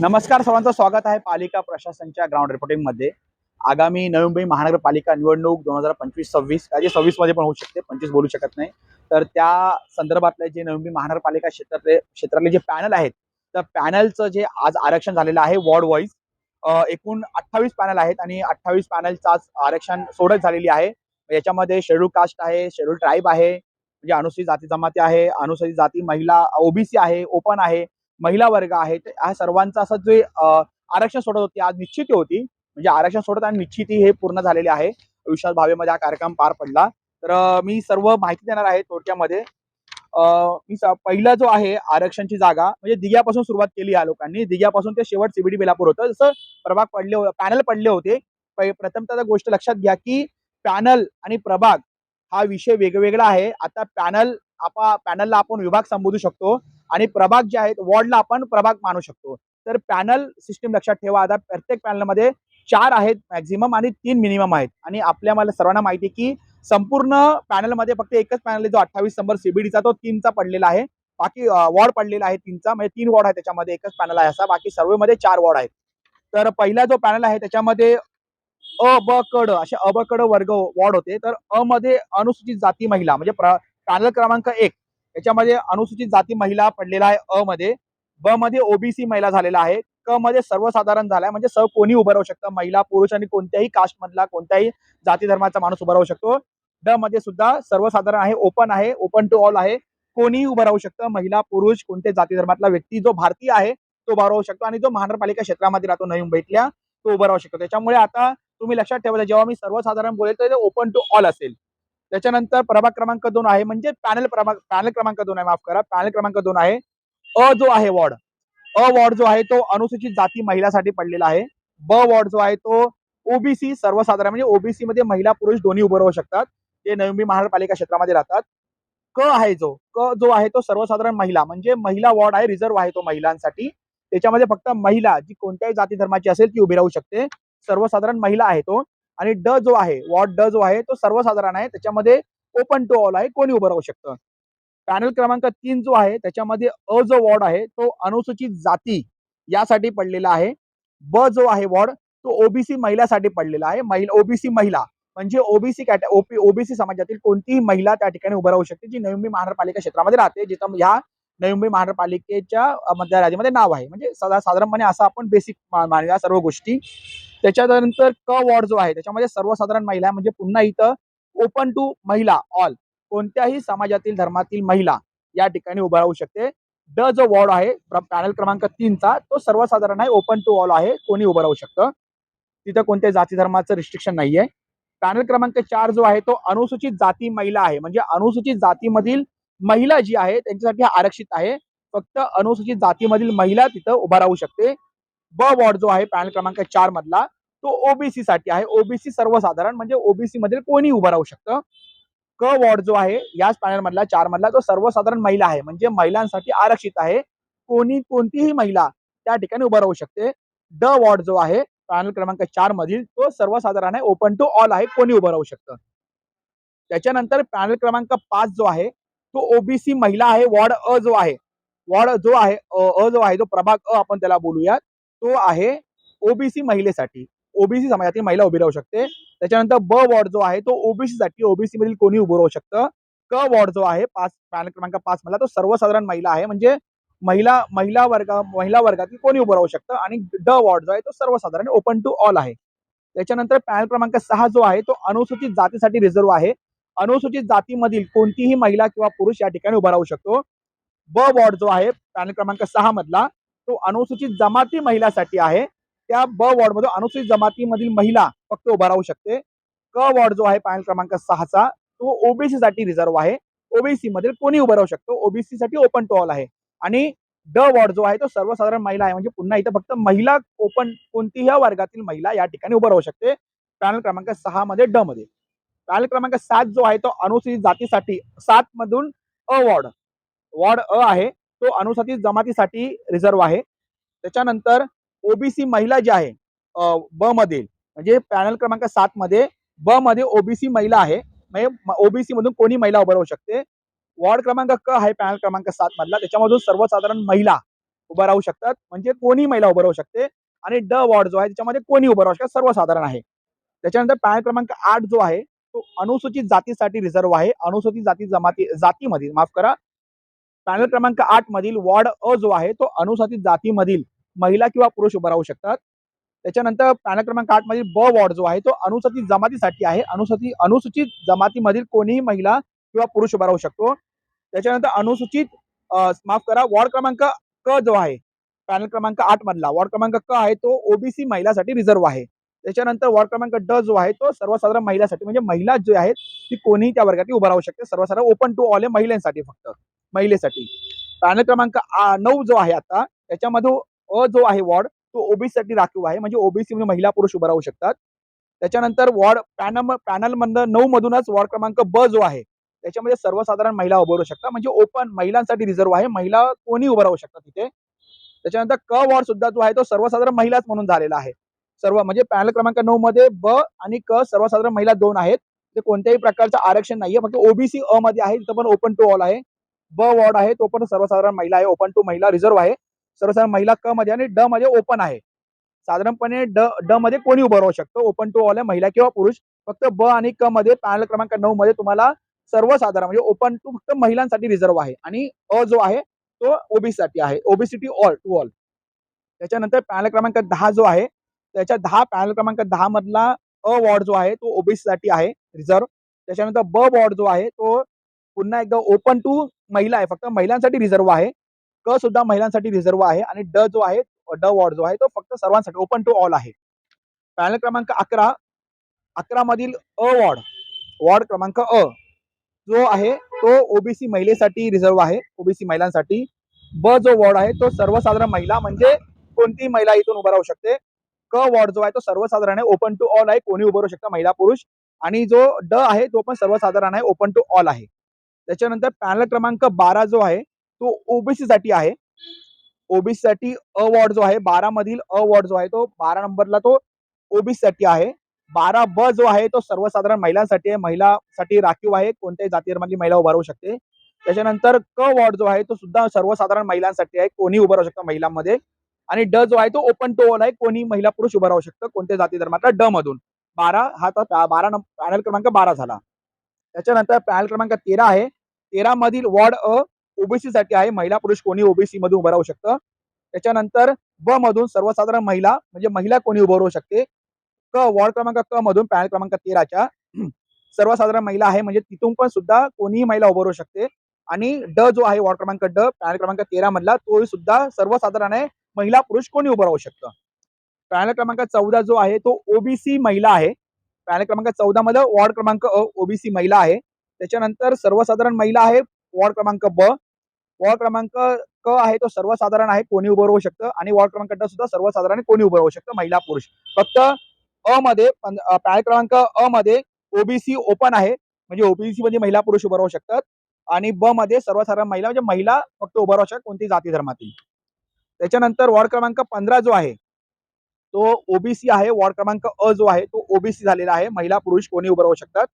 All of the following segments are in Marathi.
नमस्कार सर्वांचं स्वागत आहे पालिका प्रशासनच्या ग्राउंड रिपोर्टिंगमध्ये आगामी नवी मुंबई महानगरपालिका निवडणूक दोन हजार पंचवीस सव्वीस काही सव्वीसमध्ये पण होऊ शकते पंचवीस बोलू शकत नाही. तर त्या संदर्भातले जे नवी मुंबई महानगरपालिका क्षेत्रातले क्षेत्रातले जे पॅनल आहेत तर पॅनलचं जे आज आरक्षण झालेलं आहे वॉर्ड वाईज एकूण अठ्ठावीस पॅनल आहेत आणि अठ्ठावीस पॅनलचं आज आरक्षण सोडत झालेली आहे. याच्यामध्ये शेड्यूल कास्ट आहे शेड्यूल ट्राईब आहे म्हणजे अनुसूचित जाती जमाती आहे अनुसूचित जाती महिला ओबीसी आहे ओपन आहे महिला वर्ग आहेत हा ह्या सर्वांचं असं जे आरक्षण सोडत होती आज निश्चिती होती. म्हणजे आरक्षण सोडत आणि निश्चिती हे पूर्ण झालेले आहे. विश्वास भावेमध्ये हा कार्यक्रम पार पडला. तर मी सर्व माहिती देणार आहे थोडक्यामध्ये. मी पहिला जो आहे आरक्षणची जागा म्हणजे दिग्यापासून सुरुवात केली या लोकांनी. दिग्यापासून ते शेवट सीबीडी बेलापूर होतं. जसं प्रभाग पडले पॅनल पडले होते. प्रथमतः गोष्ट लक्षात घ्या की पॅनल आणि प्रभाग हा विषय वेगवेगळा आहे. आता पॅनल आपा पॅनलला आपण विभाग संबोधू शकतो. आणि प्रभाग जे आहेत वॉर्डला आपण प्रभाग मानू शकतो. तर पॅनल सिस्टीम लक्षात ठेवा. आता प्रत्येक पॅनलमध्ये चार आहेत मॅक्झिमम आणि तीन मिनिमम आहेत. आणि आपल्या मला सर्वांना माहिती आहे की संपूर्ण पॅनलमध्ये फक्त एकच पॅनल आहे जो अठ्ठावीस नंबर सीबीडीचा तो तीनचा पडलेला आहे. बाकी वॉर्ड पडलेला आहे तीनचा. म्हणजे तीन वॉर्ड आहे त्याच्यामध्ये एकच पॅनल आहे असा. बाकी सर्वेमध्ये चार वॉर्ड आहेत. तर पहिला जो पॅनल आहे त्याच्यामध्ये अ ब कड असे अ ब वर्ग वॉर्ड होते. तर अ मध्ये अनुसूचित जाती महिला म्हणजे पॅनल क्रमांक एक याच्यामध्ये अनुसूचित जाती महिला पडलेला आहे अ मध्ये. ब मध्ये ओबीसी महिला झालेला आहे. क मध्ये सर्वसाधारण झालाय. म्हणजे स कोणी उभं राहू शकतं. महिला पुरुष आणि कोणत्याही कास्ट मधला कोणत्याही जाती धर्माचा माणूस उभा राहू शकतो. ड मध्ये सुद्धा सर्वसाधारण आहे. ओपन आहे. ओपन टू ऑल आहे. कोणीही उभं राहू शकतं. महिला पुरुष कोणत्याही जाती धर्मातला व्यक्ती जो भारतीय आहे तो उभा राहू शकतो. आणि जो महानगरपालिका क्षेत्रामध्ये राहतो नवी मुंबईतल्या तो उभा राहू शकतो. त्याच्यामुळे आता तुम्ही लक्षात ठेवायचं जेव्हा मी सर्वसाधारण बोलेल तर ओपन टू ऑल असेल. त्याच्यानंतर प्रभाग क्रमांक दोन आहे म्हणजे पॅनल प्रभाग पॅनल क्रमांक दोन आहे माफ करा पॅनल क्रमांक दोन आहे. अ जो आहे वॉर्ड. अ वॉर्ड जो आहे तो अनुसूचित जाती महिलासाठी पडलेला आहे. ब वॉर्ड जो आहे तो ओबीसी सर्वसाधारण म्हणजे ओबीसी मध्ये महिला पुरुष दोन्ही उभं राहू शकतात. ते नवी महानगरपालिका क्षेत्रामध्ये राहतात. क आहे जो क जो आहे तो सर्वसाधारण महिला म्हणजे महिला वॉर्ड आहे रिझर्व आहे तो महिलांसाठी. त्याच्यामध्ये फक्त महिला जी कोणत्याही जाती धर्माची असेल ती उभी राहू शकते. सर्वसाधारण महिला आहे तो. आणि ड जो आहे वॉर्ड ड जो आहे तो सर्वसाधारण आहे. त्याच्यामध्ये ओपन टू ऑल आहे कोणी उभं राहू शकतं? पॅनल क्रमांक तीन जो आहे त्याच्यामध्ये अ जो वॉर्ड आहे तो अनुसूचित जाती यासाठी पडलेला आहे. ब जो आहे वॉर्ड तो ओबीसी महिलासाठी पडलेला आहे. महिला ओबीसी महिला म्हणजे ओबीसी कॅट ओपी ओबीसी समाजातील कोणतीही महिला त्या ठिकाणी उभं राहू शकते जी नवी महानगरपालिका क्षेत्रामध्ये राहते जिथं ह्या नवी मुंबई महानगरपालिकेच्या मध्यराजीमध्ये नाव आहे. म्हणजे सदा साधारणपणे असं आपण बेसिक मानल्या सर्व गोष्टी. त्याच्यानंतर क वॉर्ड जो आहे त्याच्यामध्ये सर्वसाधारण महिला म्हणजे पुन्हा इथं ओपन टू महिला ऑल कोणत्याही समाजातील धर्मातील महिला या ठिकाणी उभा राहू शकते. ड जो वॉर्ड आहे पॅनल क्रमांक तीनचा तो सर्वसाधारण आहे. ओपन टू ऑल आहे. कोणी उभं राहू शकतं. तिथं कोणत्याही जाती धर्माचं रिस्ट्रिक्शन नाहीये. पॅनल क्रमांक चार जो आहे तो अनुसूचित जाती महिला आहे. म्हणजे अनुसूचित जातीमधील महिला जी आहे त्यांच्यासाठी हा आरक्षित आहे. फक्त अनुसूचित जातीमधील महिला तिथं उभा राहू शकते. ब वॉर्ड जो आहे पॅनल क्रमांक चार मधला तो ओबीसी साठी आहे. ओबीसी सर्वसाधारण म्हणजे ओबीसी मध्ये कोणी उभं राहू शकतं. क वॉर्ड जो आहे याच पॅनल मधला चार मधला तो सर्वसाधारण महिला आहे. म्हणजे महिलांसाठी आरक्षित आहे. कोणी कोणतीही महिला त्या ठिकाणी उभं राहू शकते. ड वॉर्ड जो आहे पॅनल क्रमांक चार मधील तो सर्वसाधारण आहे. ओपन टू ऑल आहे. कोणी उभं राहू शकतं. त्याच्यानंतर पॅनल क्रमांक पाच जो आहे तो ओबीसी महिला आहे वॉर्ड अ जो आहे वॉर्ड जो आहे अ अ जो आहे जो प्रभाग अ आपण त्याला बोलूयात तो आहे ओबीसी महिलेसाठी. ओबीसी समाजातील महिला उभी राहू शकते. त्याच्यानंतर ब वॉर्ड जो आहे तो ओबीसी साठी ओबीसी मधील कोणी उभं राहू शकतं. क वॉर्ड जो आहे पाच पॅनल क्रमांक पाच मला तो सर्वसाधारण महिला आहे. म्हणजे महिला महिला वर्ग महिला वर्गातील कोणी उभं राहू शकतं आणि ड वॉर्ड जो आहे तो सर्वसाधारण ओपन टू ऑल आहे. त्याच्यानंतर पॅनल क्रमांक सहा जो आहे तो अनुसूचित जातीसाठी रिझर्व आहे. अनुसूचित जातीमधील कोणतीही महिला किंवा पुरुष या ठिकाणी उभा राहू शकतो. ब वॉर्ड जो आहे पॅनल क्रमांक सहा मधला तो अनुसूचित जमाती महिलासाठी आहे. त्या ब वॉर्डमध्ये अनुसूचित जमातीमधील महिला फक्त उभा राहू शकते. क वॉर्ड जो आहे पॅनल क्रमांक सहाचा तो ओबीसी साठी रिझर्व आहे. ओबीसी मध्ये कोणी उभं राहू शकतो? ओबीसी साठी ओपन टू ऑल आहे. आणि ड वॉर्ड जो आहे तो सर्वसाधारण महिला आहे. म्हणजे पुन्हा इथं फक्त महिला ओपन कोणतीही वर्गातील महिला या ठिकाणी उभं राहू शकते. पॅनल क्रमांक सहा मध्ये ड मध्ये. पॅनल क्रमांक सात जो आहे तो अनुसूचित जातीसाठी सात मधून अ वॉर्ड. वॉर्ड अ आहे तो अनुसूचित जमातीसाठी रिझर्व आहे. त्याच्यानंतर ओबीसी महिला जी आहे ब मध्ये म्हणजे पॅनल क्रमांक सात मध्ये ब मध्ये ओबीसी महिला आहे. म्हणजे ओबीसी मधून कोणी महिला उभं राहू शकते? वॉर्ड क्रमांक क आहे पॅनल क्रमांक सात मधला. त्याच्यामधून सर्वसाधारण महिला उभं राहू शकतात. म्हणजे कोणी महिला उभं राहू शकते? आणि ड वॉर्ड जो आहे त्याच्यामध्ये कोणी उभं राहू शकतात सर्वसाधारण आहे. त्याच्यानंतर पॅनल क्रमांक आठ जो आहे तो अनुसूचित जातीसाठी रिझर्व्ह आहे. अनुसूचित जाती जमाती जातीमधील माफ करा. पॅनल क्रमांक आठ मधील वॉर्ड अ जो आहे तो अनुसूचित जातीमधील महिला किंवा पुरुष उभं राहू शकतात. त्याच्यानंतर पॅनल क्रमांक आठ मधील ब वॉर्ड जो आहे तो अनुसूचित जमातीसाठी आहे. अनुसूचित अनुसूचित जमातीमधील कोणीही महिला किंवा पुरुष उभा राहू शकतो. त्याच्यानंतर अनुसूचित माफ करा वॉर्ड क्रमांक क जो आहे पॅनल क्रमांक आठ मधला. वॉर्ड क्रमांक क आहे तो ओबीसी महिलासाठी रिझर्व्ह आहे. त्याच्यानंतर वॉर्ड क्रमांक ड जो आहे तो सर्वसाधारण महिलासाठी म्हणजे महिला जे आहेत ती कोणीही त्या वर्गात उभं राहू शकते. सर्वसाधारण ओपन टू ऑल आहे महिलांसाठी फक्त. महिलेसाठी. पॅनल क्रमांक नऊ जो आहे आता त्याच्यामध्ये अ जो आहे वॉर्ड तो ओबीसी साठी राखीव आहे. म्हणजे ओबीसी म्हणजे महिला पुरुष उभं राहू शकतात. त्याच्यानंतर वॉर्ड पॅनल पॅनल मधनं नऊ मधूनच वॉर्ड क्रमांक ब जो आहे त्याच्यामध्ये सर्वसाधारण महिला उभं राहू शकतात. म्हणजे ओपन महिलांसाठी रिझर्व्ह आहे. महिला कोणी उभं राहू शकतात तिथे त्याच्यानंतर क वॉर्ड सुद्धा जो आहे तो सर्वसाधारण महिलाच म्हणून झालेला आहे. सर्व म्हणजे पॅनल क्रमांक नऊ मध्ये ब आणि क सर्वसाधारण महिला दोन आहेत. ते कोणत्याही प्रकारचं आरक्षण नाहीये. फक्त ओबीसी अ मध्ये आहे. तिथं पण ओपन टू ऑल आहे. ब वॉर्ड आहे. तो पण सर्वसाधारण महिला आहे. ओपन टू महिला रिझर्व्ह आहे. सर्वसाधारण महिला क मध्ये आणि ड मध्ये ओपन आहे. साधारणपणे ड ड मध्ये कोणी उभं राहू शकतो? ओपन टू ऑल आहे. महिला किंवा पुरुष. फक्त ब आणि क मध्ये पॅनल क्रमांक नऊ मध्ये तुम्हाला सर्वसाधारण म्हणजे ओपन टू फक्त महिलांसाठी रिझर्व्ह आहे. आणि अ जो आहे तो ओबीसी साठी आहे. ओबीसीटी ऑल टू ऑल त्याच्यानंतर पॅनल क्रमांक दहा जो आहे त्याच्या दहा पॅनल क्रमांक दहा मधला अ वॉर्ड जो आहे तो ओबीसी साठी आहे रिझर्व्ह त्याच्यानंतर ब वॉर्ड जो आहे तो पुन्हा एकदा ओपन टू महिला आहे. फक्त महिलांसाठी रिझर्व्ह आहे. क सुद्धा महिलांसाठी रिझर्व्ह आहे आणि ड जो आहे ड वॉर्ड जो आहे तो फक्त सर्वांसाठी ओपन टू ऑल आहे. पॅनल क्रमांक अकरा अकरा मधील अ वॉर्ड वॉर्ड क्रमांक अ जो आहे तो ओबीसी महिलेसाठी रिझर्व्ह आहे ओबीसी महिलांसाठी. ब जो वॉर्ड आहे तो सर्वसाधारण महिला म्हणजे कोणतीही महिला इथून उभा राहू शकते. क वॉर्ड जो आहे तो सर्वसाधारण आहे ओपन टू ऑल आहे. कोणी उभं राहू शकतं? महिला पुरुष. आणि जो ड आहे तो पण सर्वसाधारण आहे ओपन टू ऑल आहे. त्याच्यानंतर पॅनल क्रमांक बारा जो आहे तो ओबीसी साठी आहे. ओबीसी साठी अ वॉर्ड जो आहे बारा मधील अ वॉर्ड जो आहे तो बारा नंबरला तो ओबीसी साठी आहे. बारा ब जो आहे तो सर्वसाधारण महिलांसाठी आहे. महिलासाठी राखीव आहे. कोणत्याही जातीमधली महिला उभारू शकते. त्याच्यानंतर क वॉर्ड जो आहे तो सुद्धा सर्वसाधारण महिलांसाठी आहे. कोणी उभं राहू शकतं? महिलांमध्ये. आणि ड जो आहे तो ओपन टू ऑल आहे कोणी महिला पुरुष उभं राहू शकतं कोणत्या जाती धर्मातला ड मधून. बारा हा तर बारा पॅनल क्रमांक बारा झाला. त्याच्यानंतर पॅनल क्रमांक तेरा आहे. तेरा मधील वॉर्ड अ ओबीसी साठी आहे. महिला पुरुष कोणी ओबीसी मध्ये उभं राहू शकतं. त्याच्यानंतर ब मधून सर्वसाधारण महिला म्हणजे महिला कोणी उभं राहू शकते? क वॉर्ड क्रमांक क मधून पॅनल क्रमांक तेराच्या सर्वसाधारण महिला आहे म्हणजे तिथून पण सुद्धा कोणीही महिला उभं राहू शकते. आणि ड जो आहे वॉर्ड क्रमांक ड पॅनल क्रमांक तेरा मधला तोही सुद्धा सर्वसाधारण आहे. महिला पुरुष कोणी उभं राहू शकतं? पॅनल क्रमांक चौदा जो आहे तो ओबीसी महिला आहे. पॅनल क्रमांक चौदा मध्ये वॉर्ड क्रमांक अ ओबीसी महिला आहे. त्याच्यानंतर सर्वसाधारण महिला आहे वॉर्ड क्रमांक ब. वॉर्ड क्रमांक क आहे तो सर्वसाधारण आहे कोणी उभं राहू शकतं? आणि वॉर्ड क्रमांक ड सुद्धा सर्वसाधारण कोणी उभं राहू शकतं? महिला पुरुष. फक्त अ मध्ये पॅनल क्रमांक अ मध्ये ओबीसी ओपन आहे. म्हणजे ओबीसी मध्ये महिला पुरुष उभं राहू शकतात. आणि ब मध्ये सर्वसाधारण महिला म्हणजे महिला फक्त उभं राहू शकतात कोणती जाती धर्मातील. त्याच्यानंतर वॉर्ड क्रमांक पंधरा जो आहे तो ओबीसी आहे. वॉर्ड क्रमांक अ जो आहे तो ओबीसी झालेला आहे. महिला पुरुष कोणी उभं राहू शकतात.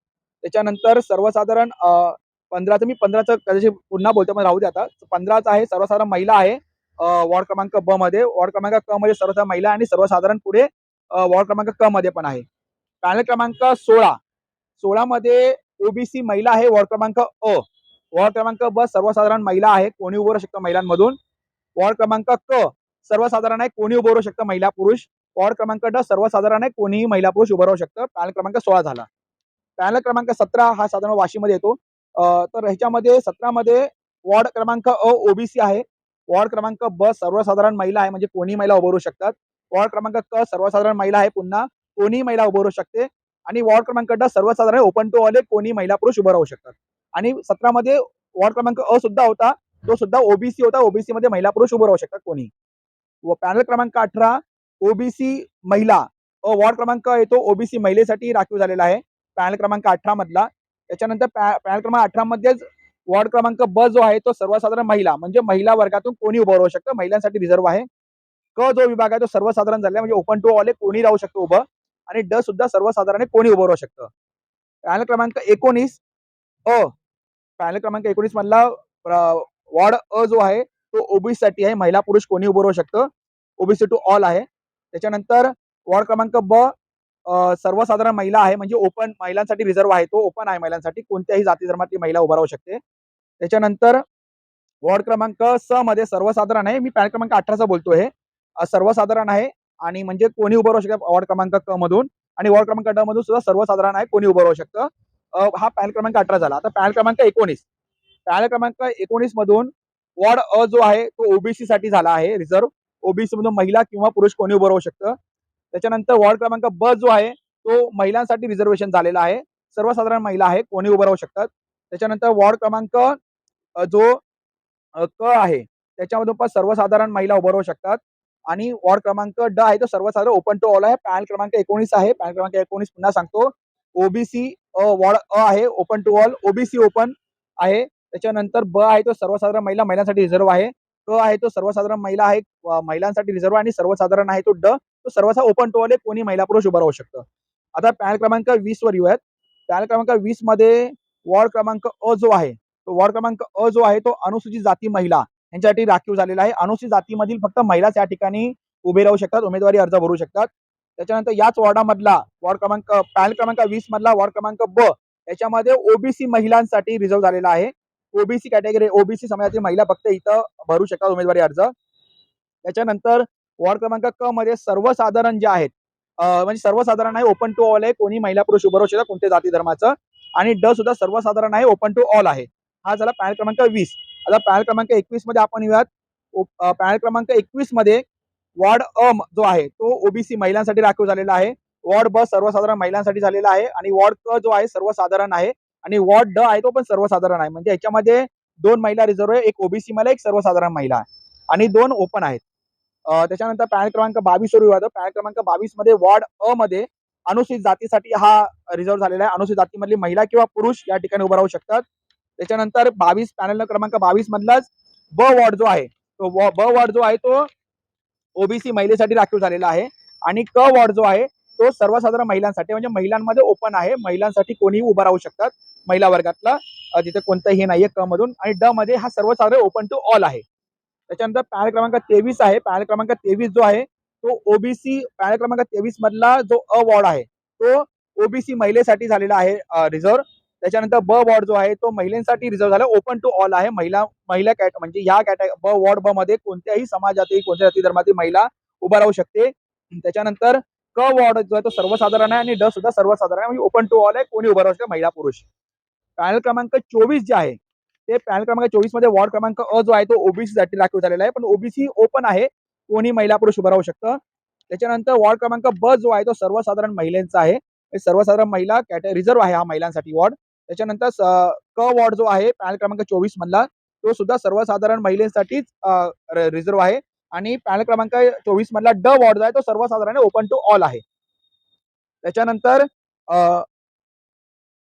त्याच्यानंतर सर्वसाधारण पंधराचं मी पंधराचं कदाचित पुन्हा बोलतो पण राहू दे आता. पंधराचं आहे सर्वसाधारण महिला आहे वॉर्ड क्रमांक ब मध्ये. वॉर्ड क्रमांक क मध्ये सर्वसाधारण महिला आणि सर्वसाधारण पुढे वॉर्ड क्रमांक क मध्ये पण आहे. पॅनल क्रमांक सोळा. सोळा मध्ये ओबीसी महिला आहे वॉर्ड क्रमांक अ. वॉर्ड क्रमांक ब सर्वसाधारण महिला आहे. कोणी उभं राहू शकतं महिलांमधून? वॉर्ड क्रमांक क. सर्वसाधारण आहे कोणी उभं राहू शकतं महिला पुरुष. वॉर्ड क्रमांक ड सर्वसाधारण आहे कोणीही महिला पुरुष उभं राहू शकतं. पॅनल क्रमांक सोळा झाला. पॅनल क्रमांक सतरा हा साधारण वाशीमध्ये येतो. तर ह्याच्यामध्ये सतरा मध्ये वॉर्ड क्रमांक अ ओबीसी आहे. वॉर्ड क्रमांक ब सर्वसाधारण महिला आहे म्हणजे कोणी महिला उभं राहू शकतात. वॉर्ड क्रमांक क सर्वसाधारण महिला आहे पुन्हा कोणी महिला उभं राहू शकते. आणि वॉर्ड क्रमांक ड सर्वसाधारण ओपन टू ऑल कोणी महिला पुरुष उभं राहू शकतात. आणि सतरामध्ये वॉर्ड क्रमांक अ सुद्धा होता. तो सुद्धा ओबीसी होता. ओबीसी मध्ये महिला पुरुष उभं राहू शकतात कोणी. व पॅनल क्रमांक अठरा ओबीसी महिला. अ वॉर्ड क्रमांक येतो. ओबीसी महिलेसाठी राखीव झालेला आहे. पॅनल क्रमांक अठरा मधला. त्याच्यानंतर पॅनल क्रमांक अठरा मध्येच वॉर्ड क्रमांक ब जो आहे तो सर्वसाधारण महिला म्हणजे महिला वर्गातून कोणी उभं राहू शकतं? महिलांसाठी रिझर्व आहे. क जो विभाग आहे तो सर्वसाधारण झाला म्हणजे ओपन टू ऑल कोणी राहू शकतो उभं? आणि ड सुद्धा सर्वसाधारण कोणी उभं राहू शकतं? पॅनल क्रमांक एकोणीस. अ पॅनल क्रमांक एकोणीस मधला वॉर्ड अ जो आहे तो ओबीसी साठी आहे. महिला पुरुष कोणी उभं राहू शकतं. ओबीसी टू ऑल आहे. त्याच्यानंतर वॉर्ड क्रमांक ब सर्वसाधारण महिला आहे. म्हणजे ओपन महिलांसाठी रिझर्व आहे. तो ओपन आहे महिलांसाठी. कोणत्याही जाती धर्मातली महिला उभा राहू शकते. त्याच्यानंतर वॉर्ड क्रमांक स मध्ये सर्वसाधारण आहे. मी पॅन क्रमांक अठराचा बोलतोय हे. सर्वसाधारण आहे आणि म्हणजे कोणी उभं राहू शकतं? वॉर्ड क्रमांक क मधून. आणि वॉर्ड क्रमांक ड मधून सुद्धा सर्वसाधारण आहे. कोणी उभं राहू शकतं? हा पॅन क्रमांक अठरा झाला. आता पॅन क्रमांक एकोणीस. पॅन क्रमांक एकोणीस मधून वॉर्ड अ जो आहे तो ओबीसी साठी झाला आहे रिझर्व ओबीसी मधून महिला किंवा पुरुष कोणी उभं राहू शकतं? त्याच्यानंतर वॉर्ड क्रमांक ब जो आहे तो महिलांसाठी रिझर्वेशन झालेला आहे. सर्वसाधारण महिला आहे कोणी उभं राहू शकतात? त्याच्यानंतर वॉर्ड क्रमांक जो क आहे त्याच्यामधून पण सर्वसाधारण महिला उभं राहू शकतात. आणि वॉर्ड क्रमांक ड आहे तो सर्वसाधारण ओपन टू ऑल आहे. पॅनल क्रमांक एकोणीस आहे पॅनल क्रमांक एकोणीस पुन्हा सांगतो. ओबीसी वॉर्ड अ आहे open to all. OBC open आहे. त्याच्यानंतर ब आहे तो सर्वसाधारण महिला महिलांसाठी रिझर्व आहे. क आहे तो सर्वसाधारण महिला आहे महिलांसाठी रिझर्व आणि सर्वसाधारण आहे तो ड. तो सर्वसा ओपन टू ऑल कोणी महिला पुरुष उभं राहू शकतं. आता पॅनल क्रमांक वीस वर येऊयात. पॅनल क्रमांक वीसमध्ये वॉर्ड क्रमांक अ जो आहे तो वॉर्ड क्रमांक अ जो आहे तो अनुसूचित जाती महिला यांच्यासाठी राखीव झालेला आहे. अनुसूचित जातीमधील फक्त महिलाच या ठिकाणी उभे राहू शकतात उमेदवारी अर्ज भरू शकतात. त्याच्यानंतर याच वॉर्डामधला वॉर्ड क्रमांक पॅनल क्रमांक वीस मधला वॉर्ड क्रमांक ब याच्यामध्ये ओबीसी महिलांसाठी रिझर्व झालेला आहे. ओबीसी कॅटेगरी ओबीसी समाजातील महिला फक्त इथं भरू शकतात उमेदवारी अर्ज. त्याच्यानंतर वॉर्ड क्रमांक क मध्ये सर्वसाधारण जे आहेत म्हणजे सर्वसाधारण आहे ओपन टू ऑल आहे. कोणी महिला पुरुष उभं राहू शकतात कोणत्या जाती धर्माचं. आणि ड सुद्धा सर्वसाधारण आहे ओपन टू ऑल आहे. हा झाला पॅन क्रमांक वीस. आता पॅन क्रमांक एकवीसमध्ये आपण येऊयात. पॅनल क्रमांक एकवीसमध्ये वॉर्ड अ जो आहे तो ओबीसी महिलांसाठी राखीव झालेला आहे. वॉर्ड ब सर्वसाधारण महिलांसाठी झालेला आहे. आणि वॉर्ड क जो आहे सर्वसाधारण आहे. आणि वॉर्ड ड आहे तो पण सर्वसाधारण आहे. म्हणजे याच्यामध्ये दोन महिला रिझर्व आहे एक ओबीसी महिला एक सर्वसाधारण महिला आहे. आणि दोन ओपन आहेत. त्याच्यानंतर पॅन क्रमांक बावीस वर होतो पॅन क्रमांक बावीसमध्ये वॉर्ड अ मध्ये अनुसूचित जातीसाठी हा रिझर्व झालेला आहे. अनुसूचित जातीमधली महिला किंवा पुरुष या ठिकाणी उभं राहू शकतात. त्याच्यानंतर बावीस पॅनल क्रमांक बावीस मधलाच ब वॉर्ड जो आहे तो ब वॉर्ड जो आहे तो ओबीसी महिलेसाठी राखीव झालेला आहे. आणि क वॉर्ड जो आहे तो सर्वसाधारण महिलांसाठी म्हणजे महिलांमध्ये ओपन आहे. महिलांसाठी कोणीही उभं राहू शकतात. महिला वर्गातला जिथे कोणतं हे नाहीये क मधून आणि ड मध्ये हा सर्वसाधारण ओपन टू ऑल आहे. त्याच्यानंतर पॅनल क्रमांक तेवीस आहे. पॅनल क्रमांक तेवीस जो आहे तो ओबीसी पॅनल क्रमांक तेवीस मधला जो अ वॉर्ड आहे तो ओबीसी महिलेसाठी झालेला आहे रिझर्व त्याच्यानंतर ब वॉर्ड जो आहे तो महिलांसाठी रिझर्व झाला. ओपन टू ऑल आहे. महिला महिला कॅट म्हणजे या कॅट ब वॉर्ड ब मध्ये कोणत्याही समाजातील कोणत्या जाती धर्मातील महिला उभा राहू शकते. त्याच्यानंतर क वॉर्ड जो आहे तो सर्वसाधारण आहे आणि ड सुद्धा सर्वसाधारण आहे. म्हणजे ओपन टू ऑल आहे. कोणी उभा राहू शकते महिला पुरुष. पॅनल क्रमांक चोवीस जे आहे ते पॅनल क्रमांक चोवीसमध्ये वॉर्ड क्रमांक अ जो आहे तो ओबीसी साठी राखीव झालेला आहे. पण ओबीसी ओपन आहे कोणी महिला पुरुष उभं राहू शकतं. त्याच्यानंतर वॉर्ड क्रमांक ब जो आहे तो सर्वसाधारण महिलांचा आहे. सर्वसाधारण महिला कॅटे रिझर्व आहे हा महिलांसाठी वॉर्ड. त्याच्यानंतर क वॉर्ड जो आहे पॅनल क्रमांक चोवीस मधला तो सुद्धा सर्वसाधारण महिलांसाठीच रिझर्व आहे. आणि पॅनल क्रमांक चोवीस मधला ड वॉर्ड जो आहे तो सर्वसाधारण ओपन टू ऑल आहे. त्याच्यानंतर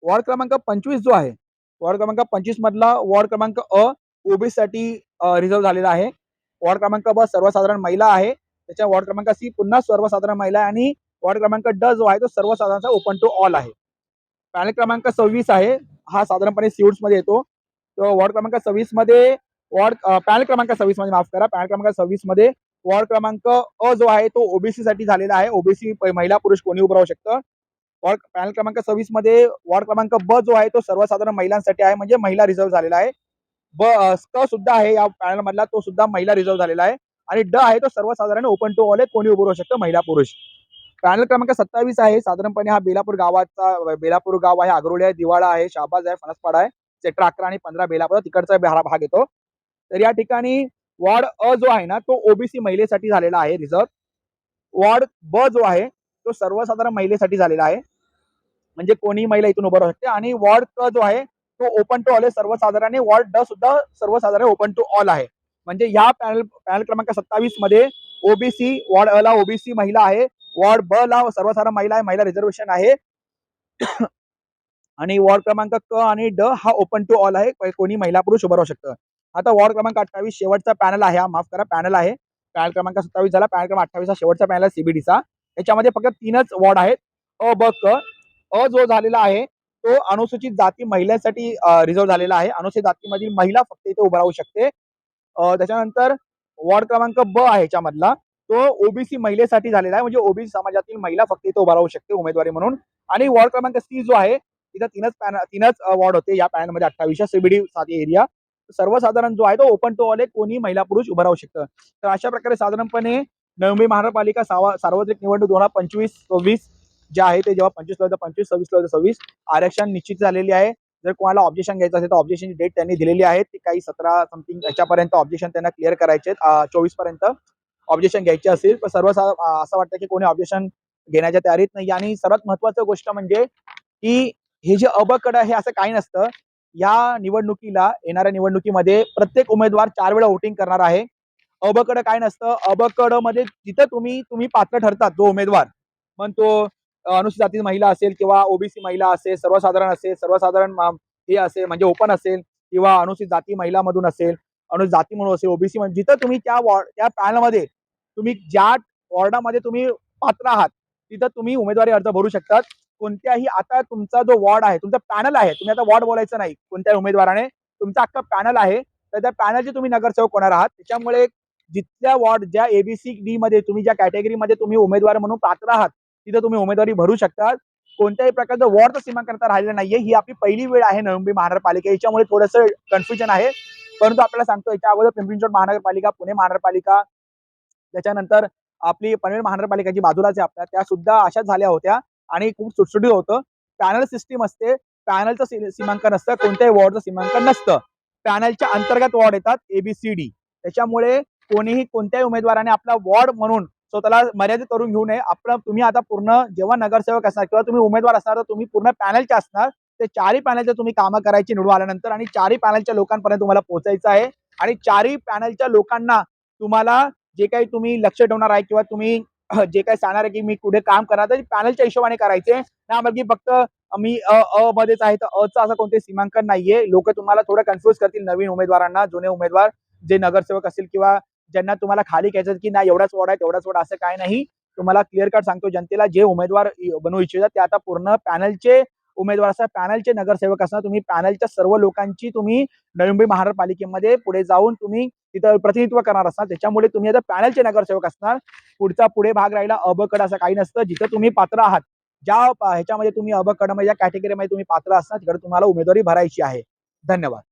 वॉर्ड क्रमांक पंचवीस जो आहे वॉर्ड क्रमांक पंचवीस मधला वॉर्ड क्रमांक अ ओबीसी साठी झालेला आहे. वॉर्ड क्रमांक ब सर्वसाधारण महिला आहे. त्याच्या वॉर्ड क्रमांक सी पुन्हा सर्वसाधारण महिला आहे. आणि वॉर्ड क्रमांक ड जो आहे तो सर्वसाधारणचा ओपन टू ऑल आहे. पॅनल क्रमांक सव्वीस आहे. हा साधारणपणे सिव्समध्ये येतो. तो वॉर्ड क्रमांक सव्वीसमध्ये वॉर्ड पॅनल क्रमांक सव्वीसमध्ये माफ करा. पॅनल क्रमांक सव्वीसमध्ये वॉर्ड क्रमांक अ जो आहे तो ओबीसी साठी झालेला आहे. ओबीसी महिला पुरुष कोणी उभं राहू शकतं. वॉर्ड पॅनल क्रमांक सव्वीसमध्ये वॉर्ड क्रमांक ब जो आहे तो सर्वसाधारण महिलांसाठी आहे म्हणजे महिला रिझर्व झालेला आहे. ब क सुद्धा आहे या पॅनल मधला तो सुद्धा महिला रिझर्व झालेला आहे. आणि ड आहे तो सर्वसाधारण ओपन टू ऑल आहे कोणी उभं राहू शकतं? महिला पुरुष. पॅनल क्रमांक सत्तावीस आहे साधारणपणे हा बेलापूर गावाचा बेलापूर गाव आहे आगरोळी आहे दिवाळा आहे शाहबाज आहे फणसपाडा आहे सेक्टर अकरा आणि पंधरा बेलापूर तिकडचा हा भाग येतो. तर या ठिकाणी वॉर्ड अ जो आहे ना तो ओबीसी महिलेसाठी झालेला आहे रिझर्व वॉर्ड ब जो आहे तो सर्वसाधारण महिलेसाठी झालेला आहे. म्हणजे कोणी महिला इथून उभं राहू शकते. आणि वॉर्ड क जो आहे तो ओपन टू ऑल आहे. सर्वसाधारण वॉर्ड ड सुद्धा सर्वसाधारण ओपन टू ऑल आहे. म्हणजे या पॅनल पॅनल क्रमांक सत्तावीसमध्ये ओबीसी वॉर्ड अ ला ओबीसी महिला आहे. वॉर्ड ब ला सर्वसाधारण महिला आहे. महिला रिझर्वेशन आहे. आणि वॉर्ड क्रमांक क आणि ड हा ओपन टू ऑल आहे. कोणी महिला पुरुष उभं राहू शकतं. आता वॉर्ड क्रमांक अठ्ठावीस शेवटचा पॅनल आहे. हा माफ करा पॅनल आहे. पॅनल क्रमांक सत्तावीस झाला. पॅनल क्रमांक अठ्ठावीस हा शेवटचा पॅनल आहे सीबीडीचा याच्यामध्ये फक्त तीनच वॉर्ड आहेत. अ ब क अ जो झालेला आहे. तो अनुसूचित जाती महिलांसाठी रिझर्व झालेला आहे. अनुसूचित जातीमधील महिला फक्त इथे उभं राहू शकते. त्याच्यानंतर वॉर्ड क्रमांक ब आहे ह्याच्यामधला तो ओबीसी महिलेसाठी झालेला आहे. म्हणजे ओबीसी समाजातील महिला फक्त इथे उभा राहू शकते उमेदवारी म्हणून. आणि वॉर्ड क्रमांक सी जो आहे तिथं तीनच पॅन तीनच वॉर्ड होते. या पॅनलमध्ये अठ्ठावीस सीबीडी साधी एरिया सर्वसाधारण जो आहे तो ओपन टू ऑल कोणी महिला पुरुष उभं राहू शकतं. तर अशा प्रकारे साधारणपणे नवी मुंबई महानगरपालिका सावा सार्वत्रिक निवडणूक दोन हजार पंचवीस सव्वीस जे आहे ते जेव्हा पंचवीस होतं पंचवीस सव्वीस होतं सव्वीस आरक्षण निश्चित झालेली आहे. जर कोणाला ऑब्जेक्शन घ्यायचं असेल तर ऑब्जेक्शनची डेट त्यांनी दिलेली आहे. ती काही सतरा समथिंग याच्यापर्यंत ऑब्जेक्शन त्यांना क्लिअर करायचे चोवीसपर्यंत ऑब्जेक्शन घ्यायचे असेल तर सर्व असं वाटतं की कोणी ऑब्जेक्शन घेण्याच्या तयारीत नाही. आणि सर्वात महत्वाचं गोष्ट म्हणजे की हे जे अबकड हे असं काही नसतं. या निवडणुकीला येणाऱ्या निवडणुकीमध्ये प्रत्येक उमेदवार चार वेळा वोटिंग करणार आहे. अबकड काय नसतं. अबकडमध्ये जिथं तुम्ही तुम्ही पात्र ठरतात जो उमेदवार. पण तो अनुसूचित जाती महिला असेल किंवा ओबीसी महिला असेल सर्वसाधारण असेल सर्वसाधारण हे असेल म्हणजे ओपन असेल किंवा अनुसूचित जाती महिला मधून असेल अनुसूचित जाती म्हणून असेल ओबीसी म्हणून जिथं तुम्ही त्या वॉर्ड त्या पॅनलमध्ये तुम्ही ज्या वॉर्डामध्ये तुम्ही पात्र आहात तिथं तुम्ही उमेदवारी अर्ज भरू शकतात. कोणत्याही आता तुमचा जो वॉर्ड आहे तुमचा पॅनल आहे तुम्ही आता वॉर्ड बोलायचं नाही कोणत्याही उमेदवाराने तुमचा अख्खा पॅनल आहे तर त्या पॅनलचे तुम्ही नगरसेवक होणार आहात. त्याच्यामुळे जिथल्या वॉर्ड ज्या एबीसी डी मध्ये तुम्ही ज्या कॅटेगरीमध्ये तुम्ही उमेदवार म्हणून पात्र आहात तिथं तुम्ही उमेदवारी भरू शकता कोणत्याही प्रकारचं वॉर्डचं सीमांकन राहिलेलं नाहीये. ही आपली पहिली वेळ आहे नवी महानगरपालिका. याच्यामुळे थोडंसं कन्फ्युजन आहे. परंतु आपल्याला सांगतो याच्या अगोदर पिंपरी चिंचवड महानगरपालिका पुणे महानगरपालिका त्याच्यानंतर आपली पनवेल महानगरपालिका जी बाजूलाच आहे आपल्या. त्या सुद्धा अशाच झाल्या होत्या आणि खूप सुटसुटीत होतं. पॅनल सिस्टीम असते. पॅनलचं सीमांकन असतं. कोणत्याही वॉर्डचं सीमांकन नसतं. पॅनलच्या अंतर्गत वॉर्ड येतात एबीसीडी त्याच्यामुळे कोणीही कोणत्याही उमेदवाराने आपला वॉर्ड म्हणून स्वतःला मर्यादित करून घेऊ नये. आपण तुम्ही आता पूर्ण जेव्हा नगरसेवक असणार किंवा तुम्ही उमेदवार असणार तर तुम्ही पूर्ण पॅनलचे असणार. ते चारही पॅनलचे तुम्ही कामं करायची निवडून आल्यानंतर आणि चारही पॅनलच्या लोकांपर्यंत तुम्हाला पोहोचायचं आहे. आणि चारही पॅनलच्या लोकांना तुम्हाला जे काही तुम्ही लक्ष ठेवणार आहे किंवा तुम्ही जे काही सांगणार आहे की मी कुठे काम करणार तर पॅनलच्या हिशोबाने करायचे. ना बाकी फक्त मी अ अ मध्येच आहे तर अचं असं कोणते सीमांकन नाहीये. लोक तुम्हाला थोडं कन्फ्युज करतील नवीन उमेदवारांना जुने उमेदवार जे नगरसेवक असतील किंवा ज्यांना तुम्हाला खाली घ्यायचं की नाही एवढाच वॉर्ड आहे तेवढाच वॉर्ड असं काय नाही. तुम्हाला क्लिअर कट सांगतो जनतेला जे उमेदवार बनवू इच्छितात ते आता पूर्ण पॅनलचे उमेदवार असतात. पॅनलचे नगरसेवक असणार तुम्ही पॅनलच्या सर्व लोकांची तुम्ही नवी मुंबई महानगरपालिकेमध्ये पुढे जाऊन तुम्ही तिथं प्रतिनिधित्व करणार असणार. त्याच्यामुळे तुम्ही आता पॅनलचे नगरसेवक असणार. पुढचा पुढे भाग राहिला अबकड असं काही नसतं. जिथं तुम्ही पात्र आहात ज्या ह्याच्यामध्ये तुम्ही अबकड म्हणजे ज्या कॅटेगरीमध्ये तुम्ही पात्र असणार तिकडे तुम्हाला उमेदवारी भरायची आहे. धन्यवाद.